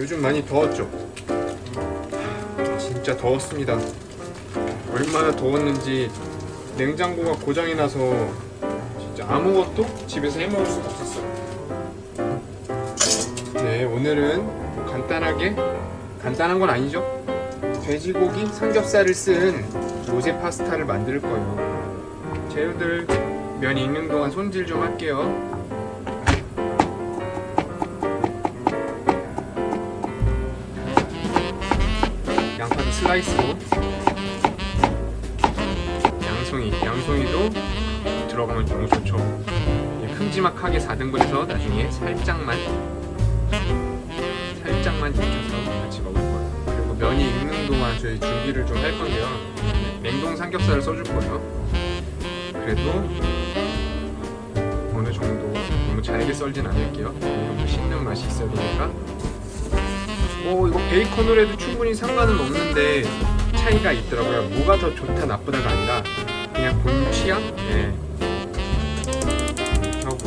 요즘 많이 더웠죠? 진짜 더웠습니다. 얼마나 더웠는지 냉장고가 고장이 나서 진짜 아무것도 집에서 해 먹을 수가 없었어요. 네, 오늘은 뭐 간단하게 간단한 건 아니죠? 돼지고기 삼겹살을 쓴 로제 파스타를 만들 거예요. 재료들 면이 익는 동안 손질 좀 할게요. 슬라이스로 양송이 양송이도 들어가면 너무 좋죠. 이 큼지막하게 4등분해서 나중에 살짝만 살짝만 데쳐서 같이 먹을 거예요. 그리고 면이 익는 동안 저희 준비를 좀 할 건데요. 냉동 삼겹살을 써줄 거예요. 그래도 어느 정도 너무 잘게 썰진 않을게요. 어느 정도 씹는 맛이 있어야 되니까 오 이거 베이컨으로 해도 충분히 상관은 없는데 차이가 있더라고요. 뭐가 더 좋다 나쁘다가 아니라 그냥 본 취향? 예. 하고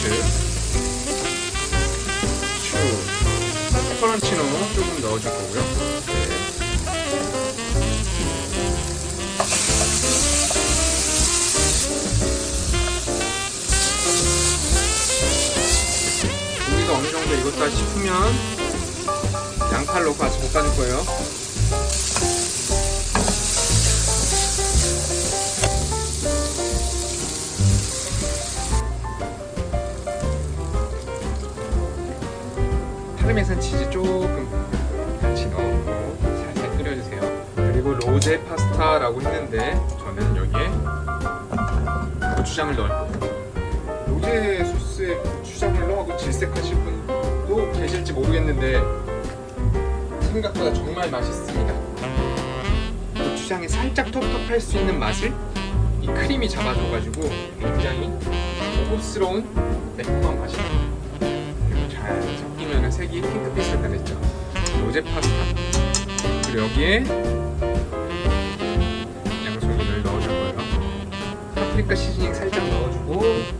츠, 추, 페퍼런치노 조금 넣어줄 거고요. 정도 익었다 싶으면 양파를 넣고 같이 볶아줄 거예요. 파르메산 치즈 조금 같이 넣고 살살 끓여주세요. 그리고 로제 파스타라고 했는데 저는 여기에 고추장을 넣을 거예요. 로제 소스에 모르겠는데 생각보다 정말 맛있습니다. 고추장에 살짝 텁텁할 수 있는 맛을 이 크림이 잡아줘가지고 굉장히 고급스러운 매콤한 맛이 나요. 그리고 잘 섞이면 색이 핑크빛으로 변했죠. 로제 파스타. 그리고 여기에 양송이를 넣어줄 거예요. 파프리카 시즈닝 살짝 넣어주고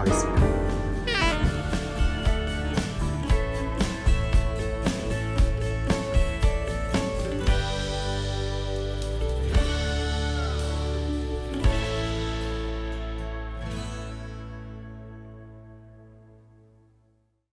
하겠습니다.